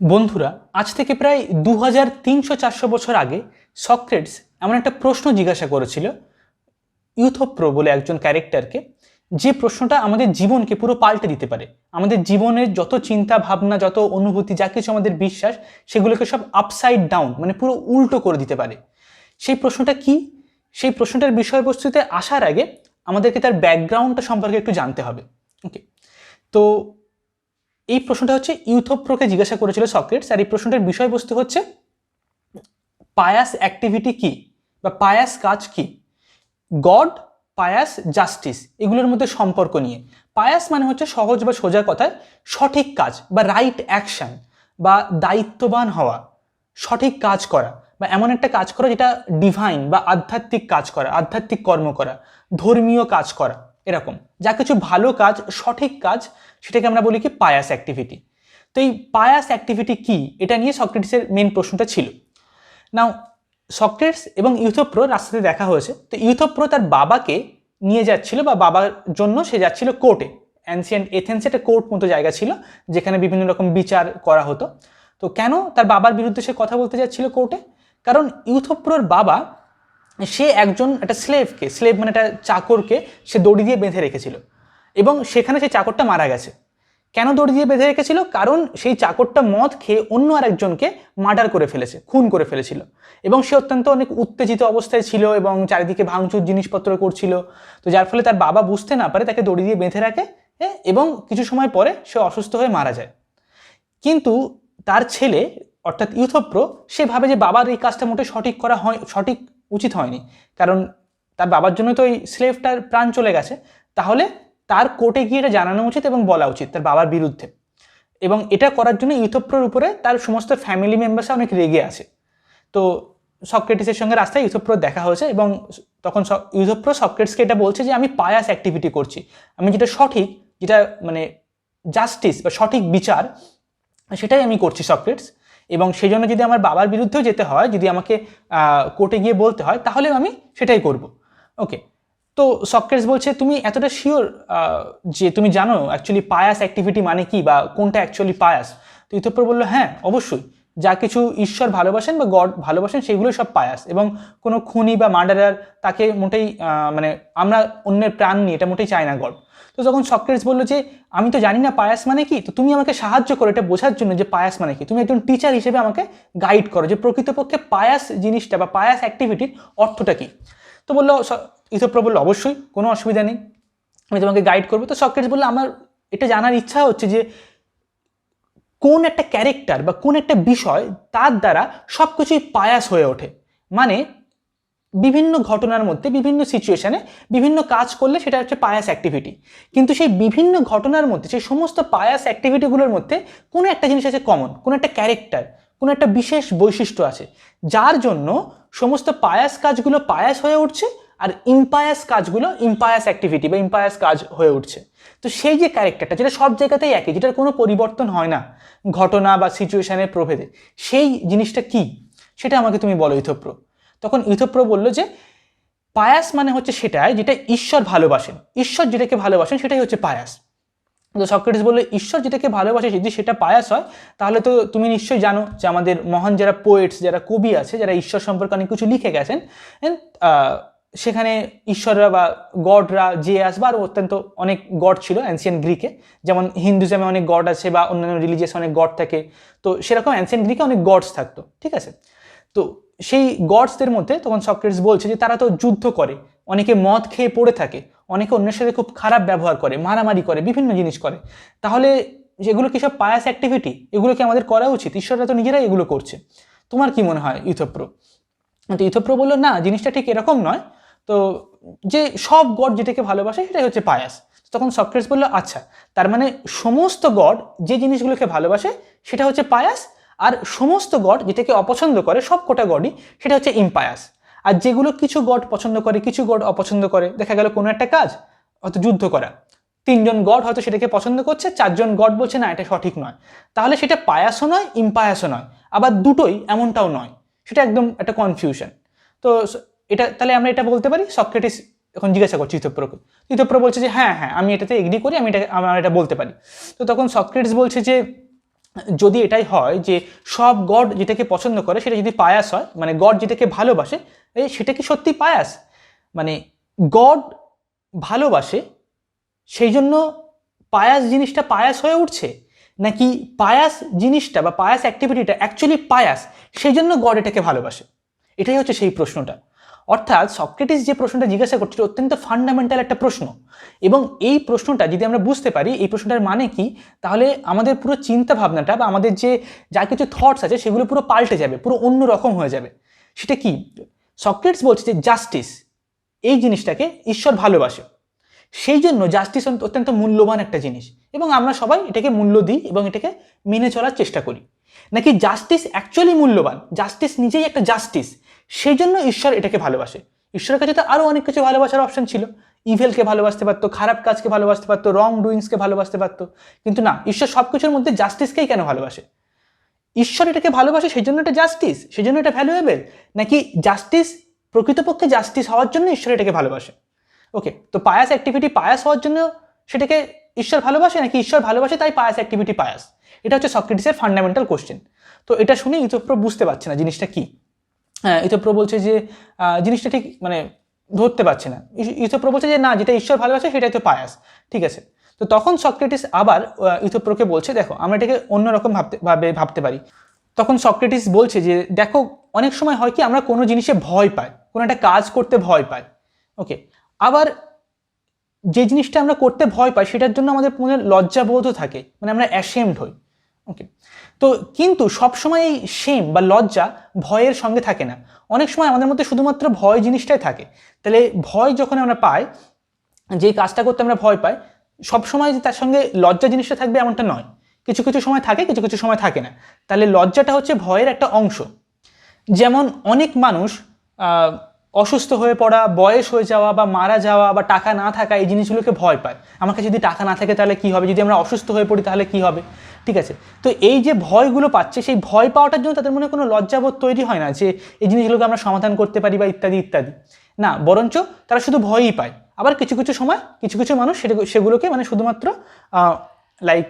বন্ধুরা, আজ থেকে প্রায় দু হাজার তিনশো চারশো বছর আগে সক্রেটস এমন একটা প্রশ্ন জিজ্ঞাসা করেছিল, ইউথোপ্রো বলে একজন ক্যারেক্টারকে, যে প্রশ্নটা আমাদের জীবনকে পুরো পাল্টে দিতে পারে। আমাদের জীবনের যত চিন্তা ভাবনা, যত অনুভূতি, যা কিছু আমাদের বিশ্বাস, সেগুলোকে সব আপসাইড ডাউন মানে পুরো উল্টো করে দিতে পারে। সেই প্রশ্নটা কি? সেই প্রশ্নটার বিষয়বস্তুতে আসার আগে আমাদেরকে তার ব্যাকগ্রাউন্ডটা সম্পর্কে একটু জানতে হবে। ওকে তো এই প্রশ্নটা হচ্ছে ইউথোপ্রোকে জিজ্ঞাসা করেছিল সক্রেটস, আর এই প্রশ্নটার বিষয়বস্তু হচ্ছে পায়াস অ্যাক্টিভিটি কি বা পায়াস কাজ কি? গড, পায়াস, জাস্টিস, এগুলোর মধ্যে সম্পর্ক নিয়ে। পায়াস মানে হচ্ছে সহজ বা সোজা কথায় সঠিক কাজ বা রাইট অ্যাকশন বা দায়িত্ববান হওয়া, সঠিক কাজ করা বা এমন একটা কাজ করা যেটা ডিভাইন বা আধ্যাত্মিক কাজ করা, আধ্যাত্মিক কর্ম করা, ধর্মীয় কাজ করা, এরকম। যা কিছু ভালো কাজ, সঠিক কাজ সেটাকে আমরা বলি কি পায়াস অ্যাক্টিভিটি তো এই পায়াস অ্যাক্টিভিটি কি? এটা নিয়ে সক্রেটিসের মেন প্রশ্নটা ছিল। নাও সক্রেটস এবং ইউথোপ্রো রাস্তাতে দেখা হয়েছে। তো ইউথোপ্রো তার বাবাকে নিয়ে যাচ্ছিল বা বাবার জন্য সে যাচ্ছিল কোর্টে অ্যান্সিয়েন্ট এথেন্স একটা কোর্ট মতো জায়গা ছিল, যেখানে বিভিন্ন রকম বিচার করা হতো। তো কেন তার বাবার বিরুদ্ধে সে কথা বলতে যাচ্ছিল কোর্টে কারণ ইউথোপ্রোর বাবা, সে একজন একটা স্লেভকে স্লেভ মানে একটা চাকরকে সে দড়ি দিয়ে বেঁধে রেখেছিল। এবং সেখানে সেই চাকরটা মারা গেছে। কেন দড়ি দিয়ে বেঁধে রেখেছিল? কারণ সেই চাকরটা মদ খেয়ে অন্য আরেকজনকে মার্ডার করে ফেলেছে খুন করে ফেলেছিল। এবং সে অত্যন্ত অনেক উত্তেজিত অবস্থায় ছিল এবং চারিদিকে ভাঙচুর জিনিসপত্র করছিল। তো যার ফলে তার বাবা বুঝতে না পারে তাকে দড়ি দিয়ে বেঁধে রাখে হ্যাঁ, এবং কিছু সময় পরে সে অসুস্থ হয়ে মারা যায়। কিন্তু তার ছেলে অর্থাৎ ইউথোপ্রো সে ভাবে যে বাবার এই কাজটা মোটে সঠিক করা হয় সঠিক উচিত হয়নি। কারণ তার বাবার জন্য তো ওই স্লেভটার প্রাণ চলে গেছে। তাহলে তার কোর্টে গিয়ে এটা জানানো উচিত এবং বলা উচিত তার বাবার বিরুদ্ধে। এবং এটা করার জন্য ইউথোপ্রোর উপরে তার সমস্ত ফ্যামিলি মেম্বার্সরা অনেক রেগে আছে। তো সক্রেটিসের সঙ্গে রাস্তায় ইউথোপ্রো দেখা হয়েছে এবং তখন ইউথোপ্রো সক্রেটিসকে এটা বলছে যে, আমি পায়াস অ্যাক্টিভিটি করছি। আমি যেটা সঠিক, যেটা মানে জাস্টিস বা সঠিক বিচার, সেটাই আমি করছি সক্রেটস। এবং সেই জন্য যদি আমার বাবার বিরুদ্ধেও যেতে হয়, যদি আমাকে কোর্টে গিয়ে বলতে হয় তাহলে আমি সেটাই করব। ওকে তো সক্রেটস বলছে, তুমি এতটা শিওর যে তুমি জানো অ্যাকচুয়ালি পায়াস অ্যাক্টিভিটি মানে কি বা কোনটা অ্যাকচুয়ালি পায়াস তো ইতপ্পর বলল হ্যাঁ অবশ্যই। যা কিছু ঈশ্বর ভালোবাসেন বা গড ভালোবাসেন সেগুলোই সব পায়াস এবং কোনো খুনি বা মার্ডারার তাকে মোটেই মানে আমরা অন্যের প্রাণ নিয়ে এটা মোটেই চাই না গড। তো তখন সক্রেটস বলল যে, আমি তো জানি না পায়াস মানে কি, তো তুমি আমাকে সাহায্য করো এটা বোঝার জন্য যে পায়াস মানে কি। তুমি একজন টিচার হিসেবে আমাকে গাইড করো যে প্রকৃতপক্ষে পায়াস জিনিসটা বা পায়াস অ্যাক্টিভিটির অর্থটা কি? তো বলল ইথপ্র বলল অবশ্যই, কোনো অসুবিধা নেই। আমি তোমাকে গাইড করব। তো সক্রেটস বলল, আমার এটা জানার ইচ্ছা হচ্ছে যে, কোন একটা ক্যারেক্টার বা কোন একটা বিষয় তার দ্বারা সব কিছুই পায়াস হয়ে ওঠে। মানে বিভিন্ন ঘটনার মধ্যে, বিভিন্ন সিচুয়েশনে বিভিন্ন কাজ করলে সেটা হচ্ছে পায়াস অ্যাক্টিভিটি কিন্তু সেই বিভিন্ন ঘটনার মধ্যে, সেই সমস্ত পায়াস অ্যাক্টিভিটিগুলোর মধ্যে কোনো একটা জিনিস আছে কমন কোনো একটা ক্যারেক্টার কোনো একটা বিশেষ বৈশিষ্ট্য আছে। যার জন্য সমস্ত পায়াস কাজগুলো পায়াস হয়ে উঠছে আর ইম্পায়াস কাজগুলো ইম্পায়াস অ্যাক্টিভিটি বা ইম্পায়াস কাজ হয়ে উঠছে। তো সেই যে ক্যারেক্টারটা যেটা সব জায়গাতেই একই, যেটার কোনো পরিবর্তন হয় না, ঘটনা বা সিচুয়েশনের প্রভেদে, সেই জিনিসটা কি? সেটা আমাকে তুমি বলো ইথপ্র। তখন ইথপ্র বলল যে, পায়াস মানে হচ্ছে সেটাই যেটা ঈশ্বর ভালোবাসেন। ঈশ্বর যেটাকে ভালোবাসেন সেটাই হচ্ছে পায়াস। তো সক্রেটিস বলল, ঈশ্বর যেটাকে ভালোবাসে, যদি সেটা পায়াস হয়, তাহলে তো তুমি নিশ্চয়ই জানো যে আমাদের মহান যারা পোয়েটস যারা কবি আছে, যারা ঈশ্বর সম্পর্কে অনেক কিছু লিখে গেছেন সেখানে ঈশ্বররা বা গডরা যে আসবে আর অত্যন্ত অনেক গড ছিল অ্যান্সিয়ান গ্রিকে যেমন হিন্দুজমে অনেক গড আছে বা অন্যান্য রিলিজিয়াস অনেক গড থাকে। তো সেরকম অ্যান্সিয়ান গ্রিকে অনেক গডস থাকতো, ঠিক আছে? তো সেই গডসদের মধ্যে তখন সক্রেটিস বলছে যে, তারা তো যুদ্ধ করে, অনেকে মদ খেয়ে পড়ে থাকে, অনেকে অন্যের সাথে খুব খারাপ ব্যবহার করে, মারামারি করে, বিভিন্ন জিনিস করে। তাহলে যেগুলো কি সব পায়াস অ্যাক্টিভিটি এগুলো কি আমাদের করা উচিত? ঈশ্বররা তো নিজেরাই এগুলো করছে। তোমার কি মনে হয় ইথপ্রো তো ইথপ্রো বলল, না, জিনিসটা ঠিক এরকম নয়। তো যে সব গড যেটাকে ভালোবাসে সেটাই হচ্ছে পায়াস। তখন সক্রেটিস বলল আচ্ছা তার মানে সমস্ত গড যে জিনিসগুলোকে ভালোবাসে সেটা হচ্ছে পায়াস, আর সমস্ত গড যেটাকে অপছন্দ করে সব কোটা গডই সেটা হচ্ছে ইম্পায়াস। আর যেগুলো কিছু গড পছন্দ করে, কিছু গড অপছন্দ করে, দেখা গেল কোনো একটা কাজ, হয়তো যুদ্ধ করা। তিনজন গড হয়তো সেটাকে পছন্দ করছে, চারজন গড বলছে, না, এটা সঠিক নয়। তাহলে সেটা পায়াসও নয়, ইম্পায়াসও নয়। আবার দুটোই এমনটাও নয়। সেটা একদম একটা কনফিউশন তো এটা, তাহলে আমরা এটা বলতে পারি, সক্রেটিস এখন জিজ্ঞাসা করছি ইতপ্রকে ইতপ্র বলছে যে হ্যাঁ হ্যাঁ আমি এটাতে এগ্রি করি, আমি এটা, আমরা এটা বলতে পারি। তো তখন সক্রেটিস বলছে যে, যদি এটাই হয় যে সব গড যেটাকে পছন্দ করে, সেটা যদি পায়াস হয় মানে গড যেটাকে ভালোবাসে সেটা কি সত্যি পায়াস? মানে গড ভালোবাসে, সেই জন্য পায়াস জিনিসটা পায়াস হয়ে উঠছে? নাকি পায়াস জিনিসটা বা পায়াস অ্যাক্টিভিটিটা অ্যাকচুয়ালি পায়াস, সেই জন্য গড এটাকে ভালোবাসে? এটাই হচ্ছে সেই প্রশ্নটা। অর্থাৎ সক্রেটিস যে প্রশ্নটা জিজ্ঞাসা করছিল অত্যন্ত ফান্ডামেন্টাল একটা প্রশ্ন। এবং এই প্রশ্নটা যদি আমরা বুঝতে পারি, এই প্রশ্নটার মানে কি? তাহলে আমাদের পুরো চিন্তা ভাবনাটা বা আমাদের যে, যা কিছু থটস আছে সেগুলো পুরো পাল্টে যাবে, পুরো অন্য রকম হয়ে যাবে। সেটা কি? সক্রেটিস বলছে যে জাস্টিস এই জিনিসটাকে ঈশ্বর ভালোবাসে। সেই জন্য জাস্টিস অত্যন্ত মূল্যবান একটা জিনিস। এবং আমরা সবাই এটাকে মূল্য দিই এবং এটাকে মেনে চলার চেষ্টা করি। নাকি জাস্টিস অ্যাকচুয়ালি মূল্যবান? জাস্টিস নিজেই একটা জাস্টিস সেই জন্য ঈশ্বর এটাকে ভালোবাসে। ঈশ্বরের কাছে তো আরও অনেক কিছু ভালোবাসার অপশন ছিল। ইভেলকে ভালোবাসতে পারতো, খারাপ কাজকে ভালোবাসতে পারতো রং ডুইংসকে ভালোবাসতে পারতো। কিন্তু না, ঈশ্বর সব কিছুর মধ্যে জাস্টিসকেই কেন ভালোবাসে? ঈশ্বর এটাকে ভালোবাসে সেই জন্য এটা জাস্টিস সেই জন্য এটা ভ্যালুয়েবল নাকি জাস্টিস প্রকৃতপক্ষে জাস্টিস হওয়ার জন্য ঈশ্বর এটাকে ভালোবাসে? ওকে তো পায়াস অ্যাক্টিভিটি পায়াস হওয়ার জন্য সেটাকে ঈশ্বর ভালোবাসে নাকি ঈশ্বর ভালোবাসে তাই পায়াস অ্যাক্টিভিটি পায়াস? এটা হচ্ছে সক্রেটিসের ফান্ডামেন্টাল কোশ্চেন তো এটা শুনে ইতপ্র বুঝতে পারছে না জিনিসটা কি। হ্যাঁ ইতপ্র বলছে যে জিনিসটা ঠিক মানে ধরতে পারছে না। ই- ইতপ্র বলছে যে না যেটা ঈশ্বর ভালোবাসে সেটাই তো পায়াস। ঠিক আছে? তো তখন সক্রেটিস আবার আহ, ইতপ্রকে বলছে দেখো আমরা এটাকে অন্যরকম ভাবতে ভাবে ভাবতে পারি। তখন সক্রেটিস বলছে যে দেখো অনেক সময় হয় কি আমরা কোনো জিনিসে ভয় পাই কোনো একটা কাজ করতে ভয় পাই। ওকে? আবার যে জিনিসটা আমরা করতে ভয় পাই সেটার জন্য আমাদের মনে লজ্জাবোধও থাকে মানে আমরা অ্যাশেমড হই। ওকে তো কিন্তু সবসময় এই সেম বা লজ্জা ভয়ের সঙ্গে থাকে না। অনেক সময় আমাদের মধ্যে শুধুমাত্র ভয় জিনিসটাই থাকে। তাহলে ভয় যখন আমরা পাই, যেই কাজটা করতে আমরা ভয় পাই, সবসময় যে তার সঙ্গে লজ্জা জিনিসটা থাকবে এমনটা নয়। কিছু কিছু সময় থাকে, কিছু কিছু সময় থাকে না। তাহলে লজ্জাটা হচ্ছে ভয়ের একটা অংশ। যেমন অনেক মানুষ অসুস্থ হয়ে পড়া, বয়স হয়ে যাওয়া বা মারা যাওয়া বা টাকা না থাকা এই জিনিসগুলোকে ভয় পায়। আমার কাছে যদি টাকা না থাকে তাহলে কি হবে? যদি আমরা অসুস্থ হয়ে পড়ি তাহলে কি হবে? ঠিক আছে? তো এই যে ভয়গুলো পাচ্ছে, সেই ভয় পাওয়াটার জন্য তাদের মনে কোনো লজ্জাবোধ তৈরি হয় না যে এই জিনিসগুলোকে আমরা সমাধান করতে পারি বা ইত্যাদি ইত্যাদি। না, বরঞ্চ তারা শুধু ভয়ই পায়। আবার কিছু কিছু সময়, কিছু কিছু মানুষ সেটা, সেগুলোকে মানে শুধুমাত্র লাইক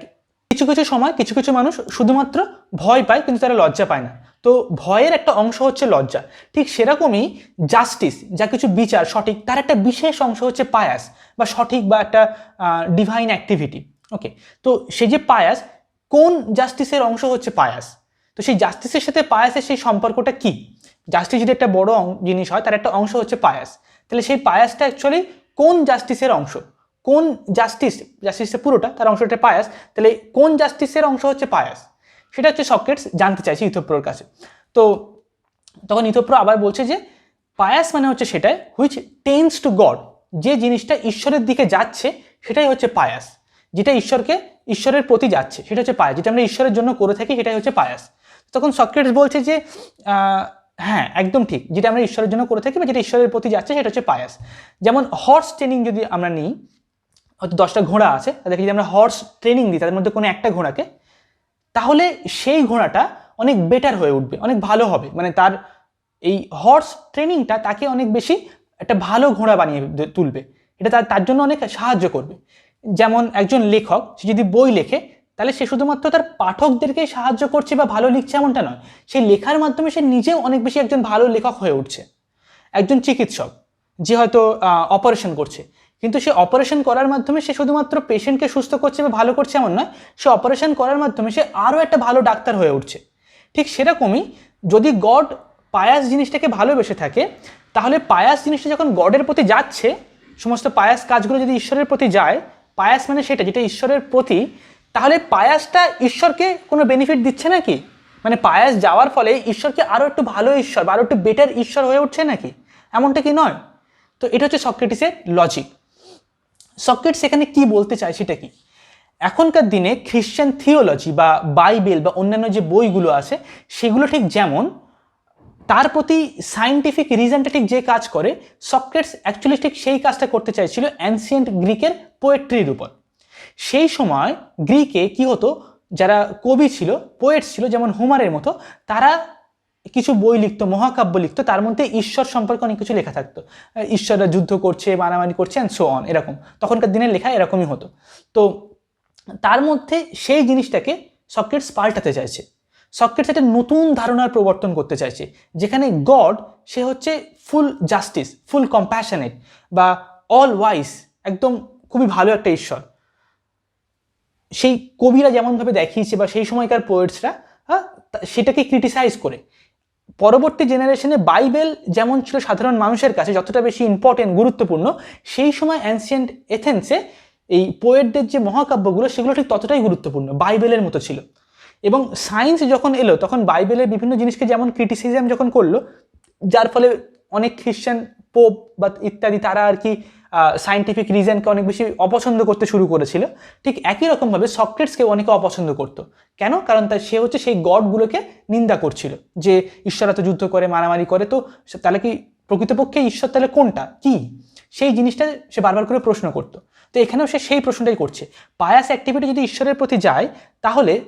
কিছু কিছু সময়, কিছু কিছু মানুষ শুধুমাত্র ভয় পায়, কিন্তু তারা লজ্জা পায় না। তো ভয়ের একটা অংশ হচ্ছে লজ্জা। ঠিক সেরকমই জাস্টিস যা কিছু বিচার সঠিক, তার একটা বিশেষ অংশ হচ্ছে পায়াস বা সঠিক বা একটা ডিভাইন অ্যাক্টিভিটি ওকে তো সেই যে পায়াস, কোন জাস্টিসের অংশ হচ্ছে পায়াস? তো সেই জাস্টিসের সাথে পায়াসের সেই সম্পর্কটা কি? জাস্টিস যদি একটা বড় জিনিস হয়, তার একটা অংশ হচ্ছে পায়াস। তাহলে সেই পায়াসটা অ্যাকচুয়ালি কোন জাস্টিসের অংশ? কোন জাস্টিস জাস্টিসের পুরোটা, তার অংশটা পায়াস। তাহলে কোন জাস্টিসের অংশ হচ্ছে পায়াস? সেটা হচ্ছে সকেটস জানতে চাইছে ইথোপ্রোর কাছে। তো তখন ইথোপ্রো আবার বলছে যে, পায়াস মানে হচ্ছে সেটাই হুইচ টেন্স টু গড যে জিনিসটা ঈশ্বরের দিকে যাচ্ছে, সেটাই হচ্ছে পায়াস। যেটা ঈশ্বরকে, ঈশ্বরের প্রতি যাচ্ছে, সেটা হচ্ছে পায়াস। যেটা আমরা ঈশ্বরের জন্য করে থাকি, সেটাই হচ্ছে পায়াস। তখন সক্রেটস বলছে যে হ্যাঁ একদম ঠিক। যেটা আমরা ঈশ্বরের জন্য করে থাকি বা যেটা ঈশ্বরের প্রতি যাচ্ছে, সেটা হচ্ছে পায়াস। যেমন হর্স ট্রেনিং যদি আমরা নিই, হয়তো দশটা ঘোড়া আছে, তাদেরকে যদি আমরা হর্স ট্রেনিং দিই, তাদের মধ্যে কোনো একটা ঘোড়াকে তাহলে সেই ঘোড়াটা অনেক বেটার হয়ে উঠবে, অনেক ভালো হবে। মানে তার এই হর্স ট্রেনিংটা তাকে অনেক বেশি একটা ভালো ঘোড়া বানিয়ে তুলবে। এটা তার তার জন্য অনেক সাহায্য করবে। যেমন একজন লেখক, সে যদি বই লেখে, তাহলে সে শুধুমাত্র তার পাঠকদেরকেই সাহায্য করছে বা ভালো লিখছে এমনটা নয় সেই লেখার মাধ্যমে সে নিজেও অনেক বেশি একজন ভালো লেখক হয়ে উঠছে। একজন চিকিৎসক, যে হয়তো অপারেশন করছে। কিন্তু সে অপারেশন করার মাধ্যমে সে শুধুমাত্র পেশেন্টকে সুস্থ করছে বা ভালো করছে এমন নয়, সে অপারেশন করার মাধ্যমে সে আরও একটা ভালো ডাক্তার হয়ে উঠছে। ঠিক সেরকমই যদি গড পায়াস জিনিসটাকে ভালোবেসে থাকে, তাহলে পায়াস জিনিসটা যখন গডের প্রতি যাচ্ছে, সমস্ত পায়াস কাজগুলো যদি ঈশ্বরের প্রতি যায়, পায়াস মানে সেটা যেটা ঈশ্বরের প্রতি, তাহলে পায়াসটা ঈশ্বরকে কোনো বেনিফিট দিচ্ছে নাকি? মানে পায়াস যাওয়ার ফলে ঈশ্বরকে আরও একটু ভালো ঈশ্বর বা আরও একটু বেটার ঈশ্বর হয়ে উঠছে নাকি? এমনটা কি নয়? তো এটা হচ্ছে সক্রেটিসের লজিক সক্রেটিস এখানে কি বলতে চায় সেটা কি? এখনকার দিনে খ্রিশ্চান থিওলজি বা বাইবেল বা অন্যান্য যে বইগুলো আছে, সেগুলো ঠিক যেমন, তার প্রতি সায়েন্টিফিক রিজনটা ঠিক যে কাজ করে, সক্রেটস অ্যাকচুয়ালি ঠিক সেই কাজটা করতে চাইছিল অ্যানসিয়েন্ট গ্রিকের পোয়েট্রির উপর। সেই সময় গ্রিকে কি হতো, যারা কবি ছিল পোয়েট ছিল, যেমন হোমারের মতো, তারা কিছু বই লিখতো, মহাকাব্য লিখতো, তার মধ্যে ঈশ্বর সম্পর্কে অনেক কিছু লেখা থাকতো। ঈশ্বররা যুদ্ধ করছে, মারামারি করছে অ্যান্ড সো অন এরকম। তখনকার দিনের লেখা এরকমই হতো। তো তার মধ্যে সেই জিনিসটাকে সক্রেটস পাল্টাতে চাইছে। সক্রেটস একটা নতুন ধারণার প্রবর্তন করতে চাইছে, যেখানে গড, সে হচ্ছে ফুল জাস্টিস ফুল কম্প্যাশনেট বা অল ওয়াইস একদম খুবই ভালো একটা ঈশ্বর। সেই কবিরা যেমনভাবে দেখিয়েছে বা সেই সময়কার পোয়েটসরা সেটাকে ক্রিটিসাইজ করে। পরবর্তী জেনারেশনে বাইবেল যেমন ছিল সাধারণ মানুষের কাছে যতটা বেশি ইম্পর্টেন্ট গুরুত্বপূর্ণ, সেই সময় অ্যান্সিয়েন্ট এথেন্সে এই পোয়েটদের যে মহাকাব্যগুলো, সেগুলো ঠিক ততটাই গুরুত্বপূর্ণ, বাইবেলের মতো ছিল। এবং সায়েন্স যখন এলো, তখন বাইবেলের বিভিন্ন জিনিসকে যেমন ক্রিটিসিজম যখন করল, যার ফলে অনেক খ্রিশ্চান পোপ বা ইত্যাদি, তারা আর কি সাইন্টিফিক রিজনকে অনেক বেশি অপছন্দ করতে শুরু করেছিল। ঠিক একই রকমভাবে সক্রেটসকে অনেকে অপছন্দ করতো। কেন? কারণ তার সে হচ্ছে সেই গডগুলোকে নিন্দা করছিল যে ঈশ্বর এত যুদ্ধ করে, মারামারি করে, তো তাহলে কি প্রকৃতপক্ষে ঈশ্বর তাহলে কোনটা? কি? সেই জিনিসটা সে বারবার করে প্রশ্ন করতো। তো এখানেও সে সেই প্রশ্নটাই করছে। পায়াস অ্যাক্টিভিটি যদি ঈশ্বরের প্রতি যায়, তাহলে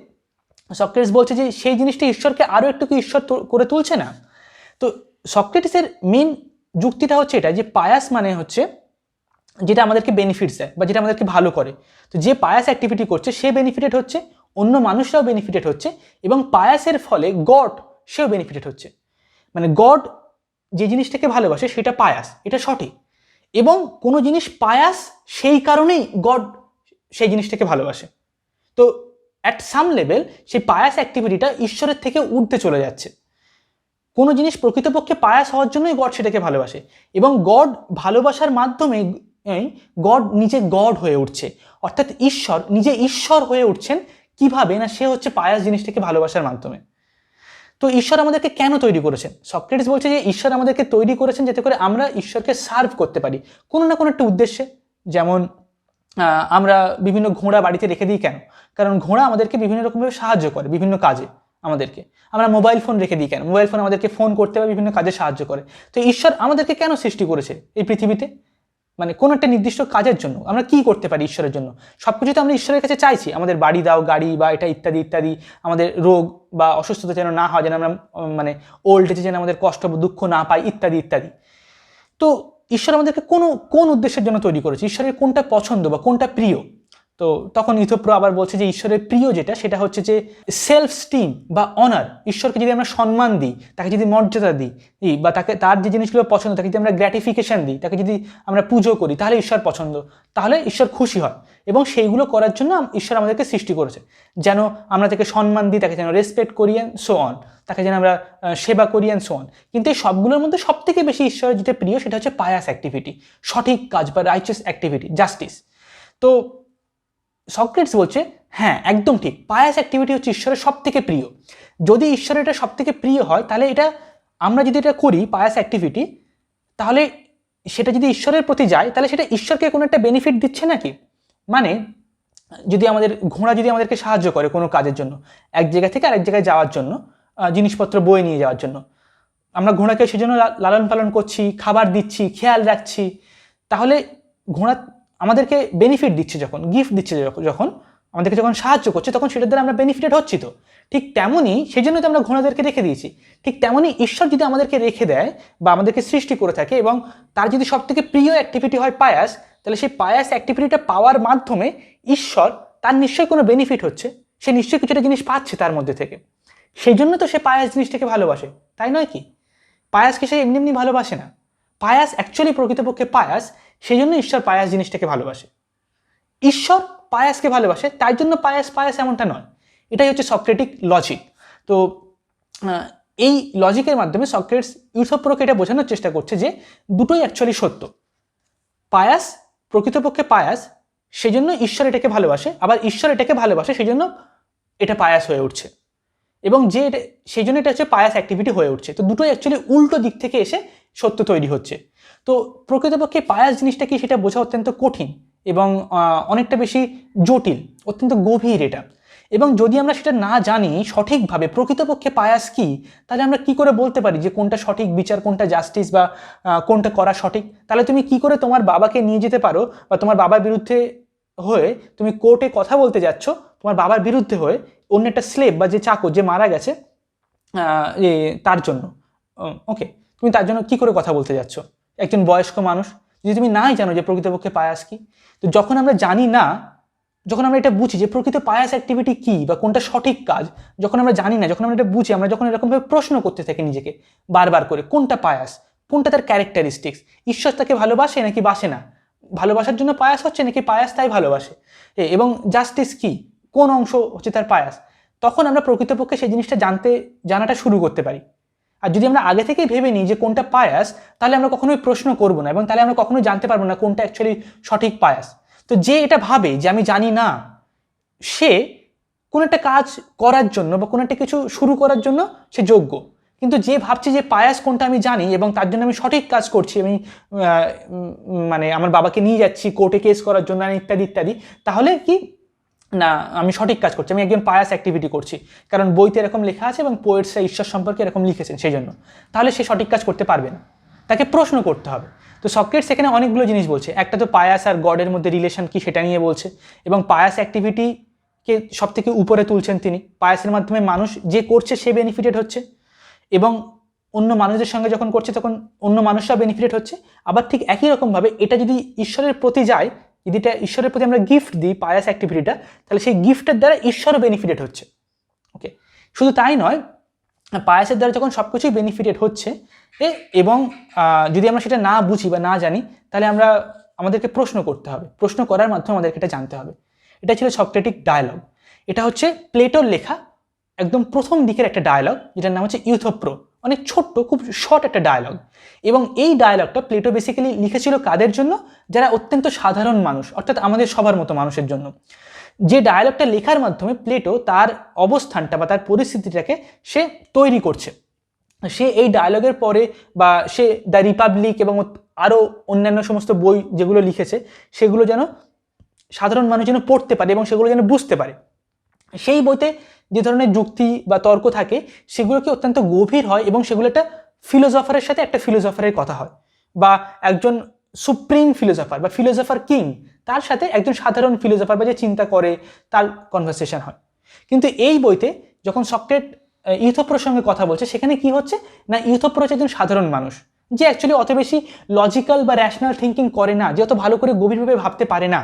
সক্রেটিস বলছে যে সেই জিনিসটা ঈশ্বরকে আরও একটু কি ঈশ্বর করে তুলছে না? তো সক্রেটিসের মেন যুক্তিটা হচ্ছে এটা যে পায়াস মানে হচ্ছে যেটা আমাদেরকে বেনিফিটস দেয় বা যেটা আমাদেরকে ভালো করে। তো যে পায়াস অ্যাক্টিভিটি করছে, সে বেনিফিটেড হচ্ছে, অন্য মানুষরাও বেনিফিটেড হচ্ছে এবং পায়াসের ফলে গড সেও বেনিফিটেড হচ্ছে। মানে গড যে জিনিসটাকে ভালোবাসে সেটা পায়াস, এটা সঠিক। এবং কোনো জিনিস পায়াস সেই কারণেই গড সেই জিনিসটাকে ভালোবাসে। তো অ্যাট সাম লেভেল সেই পায়াস অ্যাক্টিভিটিটা ঈশ্বরের থেকে উঠতে চলে যাচ্ছে। কোনো জিনিস প্রকৃতপক্ষে পায়াস হওয়ার জন্যই গড সেটাকে ভালোবাসে এবং গড ভালোবাসার মাধ্যমে গড নিজে গড হয়ে উঠছে। অর্থাৎ ঈশ্বর, নিজে ঈশ্বর হয়ে উঠছেন কীভাবে না সে হচ্ছে পায়াস জিনিসটাকে ভালোবাসার মাধ্যমে। তো ঈশ্বর আমাদেরকে কেন তৈরি করেছেন? সক্রেটিস বলছে যে ঈশ্বর আমাদেরকে তৈরি করেছেন যাতে করে আমরা ঈশ্বরকে সার্ভ করতে পারি। কোনো না কোনো একটা উদ্দেশ্যে, যেমন আমরা বিভিন্ন ঘোড়া বাড়িতে রেখে দিই কেন? কারণ ঘোড়া আমাদেরকে বিভিন্ন রকমভাবে সাহায্য করে, বিভিন্ন কাজে আমাদেরকে। আমরা মোবাইল ফোন রেখে দিই কেন? মোবাইল ফোন আমাদেরকে ফোন করতে বা বিভিন্ন কাজে সাহায্য করে। তো ঈশ্বর আমাদেরকে কেন সৃষ্টি করেছে এই পৃথিবীতে? মানে কোনো একটা নির্দিষ্ট কাজের জন্য, আমরা কি করতে পারি ঈশ্বরের জন্য? সব কিছু তো আমরা ঈশ্বরের কাছে চাইছি। আমাদের বাড়ি দাও, গাড়ি বা এটা ইত্যাদি ইত্যাদি, আমাদের রোগ বা অসুস্থতা যেন না হয়, যেন আমরা মানে ওল্ড এজে যেন আমাদের কষ্ট দুঃখ না পাই, ইত্যাদি ইত্যাদি। তো ঈশ্বর আমাদেরকে কোনো, কোন উদ্দেশ্যের জন্য তৈরি করেছে? ঈশ্বরের কোনটা পছন্দ বা কোনটা প্রিয়? তো তখন ইথোপ্রো আবার বলছে যে ঈশ্বরের প্রিয় যেটা, সেটা হচ্ছে যে সেলফ স্টিম বা অনার ঈশ্বরকে যদি আমরা সম্মান দিই, তাকে যদি মর্যাদা দিই বা তাকে, তার যে জিনিসগুলো পছন্দ, তাকে যদি আমরা গ্র্যাটিফিকেশান দিই, তাকে যদি আমরা পুজো করি, তাহলে ঈশ্বর পছন্দ, তাহলে ঈশ্বর খুশি হয় এবং সেইগুলো করার জন্য ঈশ্বর আমাদেরকে সৃষ্টি করেছে। যেন আমরা তাকে সম্মান দিই, তাকে যেন রেসপেক্ট করি অ্যান্ড সো অন তাকে যেন আমরা সেবা করি অ্যান্ড সো অন কিন্তু এই সবগুলোর মধ্যে সব থেকে বেশি ঈশ্বরের যেটা প্রিয়, সেটা হচ্ছে পায়াস অ্যাক্টিভিটি সঠিক কাজ বা রাইচাস অ্যাক্টিভিটি জাস্টিস তো সক্রেটস বলছে হ্যাঁ একদম ঠিক। পায়াস অ্যাক্টিভিটি হচ্ছে ঈশ্বরের সব থেকে প্রিয়। যদি ঈশ্বরের এটা সব থেকে প্রিয় হয়, তাহলে এটা, আমরা যদি এটা করি পায়াস অ্যাক্টিভিটি তাহলে সেটা যদি ঈশ্বরের প্রতি যায়, তাহলে সেটা ঈশ্বরকে কোনো একটা বেনিফিট দিচ্ছে নাকি? মানে যদি আমাদের, ঘোড়া যদি আমাদেরকে সাহায্য করে কোনো কাজের জন্য, এক জায়গা থেকে আরেক জায়গায় যাওয়ার জন্য জিনিসপত্র বয়ে নিয়ে যাওয়ার জন্য। আমরা ঘোড়াকে সেজন্য লালন পালন করছি, খাবার দিচ্ছি, খেয়াল রাখছি। তাহলে ঘোড়া আমাদেরকে বেনিফিট দিচ্ছে যখন গিফট দিচ্ছে যখন আমাদেরকে যখন সাহায্য করছে, তখন সেটার দ্বারা আমরা বেনিফিটেড হচ্ছি তো। ঠিক তেমনই সেই জন্যই তো আমরা ঘোড়াদেরকে রেখে দিয়েছি। ঠিক তেমনই ঈশ্বর যদি আমাদেরকে রেখে দেয় বা আমাদেরকে সৃষ্টি করে থাকে এবং তার যদি সব থেকে প্রিয় অ্যাক্টিভিটি হয় পায়াস, তাহলে সেই পায়াস অ্যাক্টিভিটিটা পাওয়ার মাধ্যমে ঈশ্বর তার নিশ্চয়ই কোনো বেনিফিট হচ্ছে। সে নিশ্চয়ই কিছুটা জিনিস পাচ্ছে তার মধ্যে থেকে। সেই জন্য তো সে পায়াস জিনিসটাকে ভালোবাসে, তাই নয় কি? পায়াসকে সে এমনি এমনি ভালোবাসে না। পায়াস অ্যাকচুয়ালি প্রকৃতপক্ষে পায়াস সেই জন্য ঈশ্বর পায়াস জিনিসটাকে ভালোবাসে। ঈশ্বর পায়াসকে ভালোবাসে, তাই জন্য পায়াস পায়াস এমনটা নয়। এটাই হচ্ছে সক্রেটিক লজিক। তো এই লজিকের মাধ্যমে সক্রেটস ইউথোপ্রোকে এটা বোঝানোর চেষ্টা করছে যে দুটোই অ্যাকচুয়ালি সত্য। পায়াস, প্রকৃতপক্ষে পায়াস সেই জন্য ঈশ্বর এটাকে ভালোবাসে, আবার ঈশ্বর এটাকে ভালোবাসে সেই জন্য এটা পায়াস হয়ে উঠছে। এবং যে এটা সেই জন্য এটা হচ্ছে পায়াস অ্যাক্টিভিটি হয়ে উঠছে। তো দুটোই অ্যাকচুয়ালি উল্টো দিক থেকে এসে সত্য তৈরি হচ্ছে। তো প্রকৃতপক্ষে পায়াস জিনিসটা কি সেটা বোঝা অত্যন্ত কঠিন এবং অনেকটা বেশি জটিল, অত্যন্ত গভীর এটা। এবং যদি আমরা সেটা না জানি সঠিকভাবে প্রকৃতপক্ষে পায়াস কি, তাহলে আমরা কি করে বলতে পারি যে কোনটা সঠিক বিচার, কোনটা জাস্টিস বা কোনটা করা সঠিক? তাহলে তুমি কি করে তোমার বাবাকে নিয়ে যেতে পারো বা তোমার বাবার বিরুদ্ধে হয়ে তুমি কোর্টে কথা বলতে যাচ্ছ, তোমার বাবার বিরুদ্ধে হয়ে অন্য একটা স্লেব বা যে চাকর যে মারা গেছে তার জন্য। ওকে তুমি তার জন্য কি করে কথা বলতে যাচ্ছ? একজন বয়স্ক মানুষ, যদি তুমি নাই জানো যে প্রকৃতপক্ষে পায়াস কি, তো যখন আমরা জানি না, যখন আমরা এটা বুঝি যে প্রকৃত পায়াস অ্যাক্টিভিটি কি বা কোনটা সঠিক কাজ, যখন আমরা জানি না, যখন আমরা এটা বুঝি, আমরা যখন এরকমভাবে প্রশ্ন করতে থাকি নিজেকে, বারবার করে, কোনটা পায়াস? কোনটা তার ক্যারেক্টারিস্টিক্স ঈশ্বর তাকে ভালোবাসে নাকি বাসে না? ভালোবাসার জন্য পায়াস হচ্ছে নাকি পায়াস তাই ভালোবাসে? এবং জাস্টিস কি? কোন অংশ হচ্ছে তার পায়াস? তখন আমরা প্রকৃতপক্ষে সেই জিনিসটা জানতে, জানাটা শুরু করতে পারি। আর যদি আমরা আগে থেকেই ভেবে নিই যে কোনটা পায়াস, তাহলে আমরা কখনোই প্রশ্ন করব না এবং তাহলে আমরা কখনোই জানতে পারব না কোনটা অ্যাকচুয়ালি সঠিক পায়াস। তো যে এটা ভাবে যে আমি জানি না, সে কোনো একটা কাজ করার জন্য বা কোনো একটা কিছু শুরু করার জন্য সে যোগ্য। কিন্তু যে ভাবছে যে পায়াস কোনটা আমি জানি এবং তার জন্য আমি সঠিক কাজ করছি, আমি মানে আমার বাবাকে নিয়ে যাচ্ছি কোর্টে কেস করার জন্য, ইত্যাদি ইত্যাদি, তাহলে কি না, আমি সঠিক কাজ করছি, আমি একজন পায়াস অ্যাক্টিভিটি করছি। কারণ বইতে এরকম লেখা আছে এবং পোয়েটসরা ঈশ্বর সম্পর্কে এরকম লিখেছেন সেই জন্য তাহলে সে সঠিক কাজ করতে পারবে না। তাকে প্রশ্ন করতে হবে। তো সক্রেট সেখানে অনেকগুলো জিনিস বলছে। একটা তো পায়াস আর গডের মধ্যে রিলেশন কি সেটা নিয়ে বলছে। এবং পায়াস অ্যাক্টিভিটিকে সব থেকে উপরে তুলছেন তিনি। পায়াসের মাধ্যমে মানুষ যে করছে সে বেনিফিটেড হচ্ছে। এবং অন্য মানুষদের সঙ্গে যখন করছে তখন অন্য মানুষরা বেনিফিটেড হচ্ছে। আবার ঠিক একই রকমভাবে এটা যদি ঈশ্বরের প্রতি যায় যদি এটা ঈশ্বরের প্রতি আমরা গিফট দিই পায়াস অ্যাক্টিভিটিটা তাহলে সেই গিফটের দ্বারা ঈশ্বরও বেনিফিটেড হচ্ছে। ওকে শুধু তাই নয় পায়াসের দ্বারা যখন সব কিছুই বেনিফিটেড হচ্ছে এবং যদি আমরা সেটা না বুঝি বা না জানি, তাহলে আমরা আমাদেরকে প্রশ্ন করতে হবে। প্রশ্ন করার মাধ্যমে আমাদেরকে এটা জানতে হবে। এটা ছিল সক্রেটিক ডায়ালগ এটা হচ্ছে প্লেটোর লেখা, একদম প্রথম দিকের একটা ডায়ালগ যেটার নাম হচ্ছে ইউথোপ্রো অনেক ছোট্ট, খুব শর্ট একটা ডায়ালগ এবং এই ডায়ালগটা প্লেটো বেসিক্যালি লিখেছিল কাদের জন্য? যারা অত্যন্ত সাধারণ মানুষ, অর্থাৎ আমাদের সবার মতো মানুষের জন্য। যে ডায়ালগটা লেখার মাধ্যমে প্লেটো তার অবস্থানটা বা তার পরিস্থিতিটাকে সে তৈরি করছে। সে এই ডায়ালগের পরে বা সে দ্য রিপাবলিক এবং আরও অন্যান্য সমস্ত বই যেগুলো লিখেছে, সেগুলো যেন সাধারণ মানুষ যেন পড়তে পারে এবং সেগুলো যেন বুঝতে পারে। সেই বইতে যে ধরনের যুক্তি বা তর্ক থাকে সেগুলো কি অত্যন্ত গভীর হয় এবং সেগুলো একটা ফিলোজফারের সাথে একটা ফিলোজফারের কথা হয় বা একজন সুপ্রিম ফিলোজফার বা ফিলোজফার কিং তার সাথে একজন সাধারণ ফিলোজফার বা যে চিন্তা করে, তার কনভারসেশন হয়। কিন্তু এই বইতে যখন সক্রেট ইউথোপ্রোর সঙ্গে কথা বলছে, সেখানে কি হচ্ছে? না, ইউথোপ্রো হচ্ছে একজন সাধারণ মানুষ, যে অ্যাকচুয়ালি অত বেশি লজিক্যাল বা র্যাশনাল থিঙ্কিং করে না, যে অত ভালো করে গভীরভাবে ভাবতে পারে না।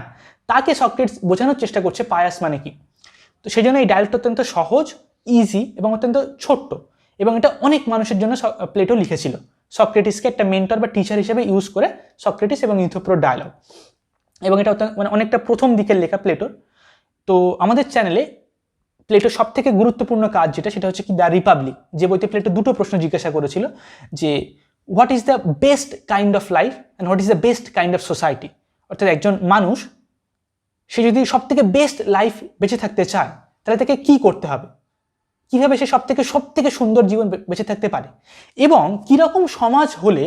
তাকে সক্রেট বোঝানোর চেষ্টা করছে পায়াস মানে কি? তো সেই জন্য এই ডায়ালগটা অত্যন্ত সহজ ইজি এবং অত্যন্ত ছোট্ট এবং এটা অনেক মানুষের জন্য প্লেটো লিখেছিল। সক্রেটিসকে একটা মেন্টর বা টিচার হিসেবে ইউজ করে সক্রেটিস এবং ইউথোপ্রো ডায়ালগ এবং এটা মানে অনেকটা প্রথম দিকের লেখা প্লেটোর তো আমাদের চ্যানেলে প্লেটোর সব থেকে গুরুত্বপূর্ণ কাজ যেটা, সেটা হচ্ছে কি দ্য রিপাবলিক যে বইতে প্লেটো দুটো প্রশ্ন জিজ্ঞাসা করেছিল যে what is the best kind of life and what is the best kind of society অর্থাৎ একজন মানুষ সে যদি সব থেকে বেস্ট লাইফ বেঁচে থাকতে চায়, তাহলে তাকে কি করতে হবে? কীভাবে সে সব থেকে সব থেকে সুন্দর জীবন বেঁচে থাকতে পারে? এবং কীরকম সমাজ হলে,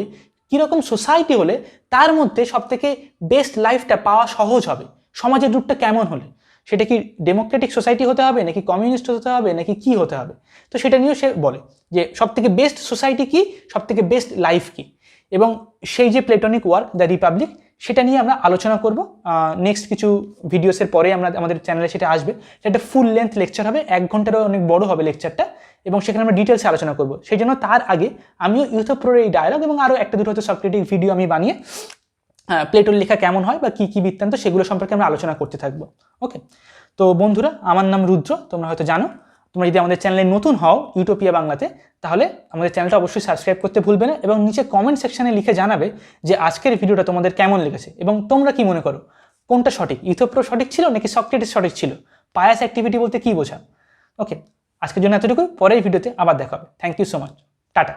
কীরকম সোসাইটি হলে তার মধ্যে সব থেকে বেস্ট লাইফটা পাওয়া সহজ হবে? সমাজের রূপটা কেমন হলে? সেটা কি ডেমোক্রেটিক সোসাইটি হতে হবে, নাকি কমিউনিস্ট হতে হবে, নাকি কি হতে হবে? তো সেটা নিয়েও সে বলে যে সব থেকে বেস্ট সোসাইটি কি? সব থেকে বেস্ট লাইফ কি? এবং সেই যে প্লেটনিক ওয়ার্ক দ্য রিপাবলিক সেটা নিয়ে আমরা আলোচনা করব। নেক্সট কিছু ভিডিওসের পরে আমরা আমাদের চ্যানেলে সেটা আসবে। সেটা ফুল লেন্থ লেকচার হবে, এক ঘন্টারও অনেক বড় হবে লেকচারটা এবং সেখানে আমরা ডিটেলসে আলোচনা করব। সেই জন্য তার আগে আমিও ইউথোপ্রোর এই ডায়লগ এবং আরও একটা দুটো হয়তো সক্রেটিক ভিডিও আমি বানিয়ে প্লেটোর লেখা কেমন হয় বা কী কী বৃত্তান্ত সেগুলো সম্পর্কে আমরা আলোচনা করতে থাকব। ওকে তো বন্ধুরা, আমার নাম রুদ্র, তোমরা হয়তো জানো। তোমরা যদি আমাদের চ্যানেলে নতুন হও ইউটোপিয়া বাংলাতে, তাহলে আমাদের চ্যানেলটা অবশ্যই সাবস্ক্রাইব করতে ভুলবে না এবং নিচে কমেন্ট সেকশানে লিখে জানাবে যে আজকের ভিডিওটা তোমাদের কেমন লেগেছে এবং তোমরা কি মনে করো? কোনটা সঠিক? ইথোপ্রো সঠিক ছিল নাকি সক্রেটিস সঠিক ছিল? পায়াস অ্যাক্টিভিটি বলতে কী বোঝা ওকে আজকের জন্য এতটুকু পরের ভিডিওতে আবার দেখা হবে। Thank you so much tata.